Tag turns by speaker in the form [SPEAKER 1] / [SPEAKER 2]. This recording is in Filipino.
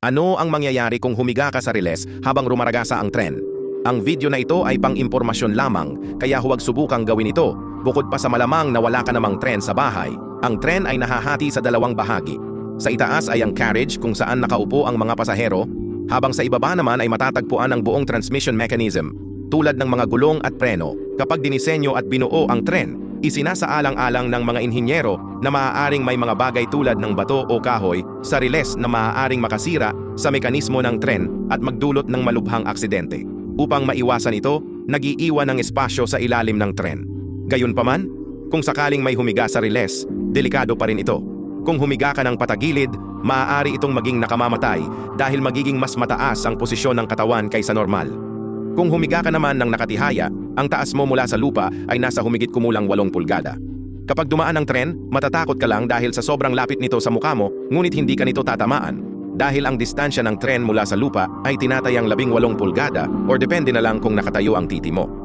[SPEAKER 1] Ano ang mangyayari kung humiga ka sa riles habang rumaragasa ang tren? Ang video na ito ay pang-impormasyon lamang, kaya huwag subukang gawin ito. Bukod pa sa malamang na wala ka namang tren sa bahay, ang tren ay nahahati sa dalawang bahagi. Sa itaas ay ang carriage kung saan nakaupo ang mga pasahero, habang sa ibaba naman ay matatagpuan ang buong transmission mechanism, tulad ng mga gulong at preno. Kapag dinisenyo at binuo ang tren, isinasaalang-alang ng mga inhinyero na maaaring may mga bagay tulad ng bato o kahoy sa riles na maaaring makasira sa mekanismo ng tren at magdulot ng malubhang aksidente. Upang maiwasan ito, nag-iiwan ng espasyo sa ilalim ng tren. Gayunpaman, kung sakaling may humiga sa riles, delikado pa rin ito. Kung humiga ka ng patagilid, maaari itong maging nakamamatay dahil magiging mas mataas ang posisyon ng katawan kaysa normal. Kung humiga ka naman ng nakatihaya, ang taas mo mula sa lupa ay nasa humigit kumulang 8 pulgada. Kapag dumaan ang tren, matatakot ka lang dahil sa sobrang lapit nito sa mukha mo, ngunit hindi ka nito tatamaan. Dahil ang distansya ng tren mula sa lupa ay tinatayang 18 pulgada or depende na lang kung nakatayo ang titi mo.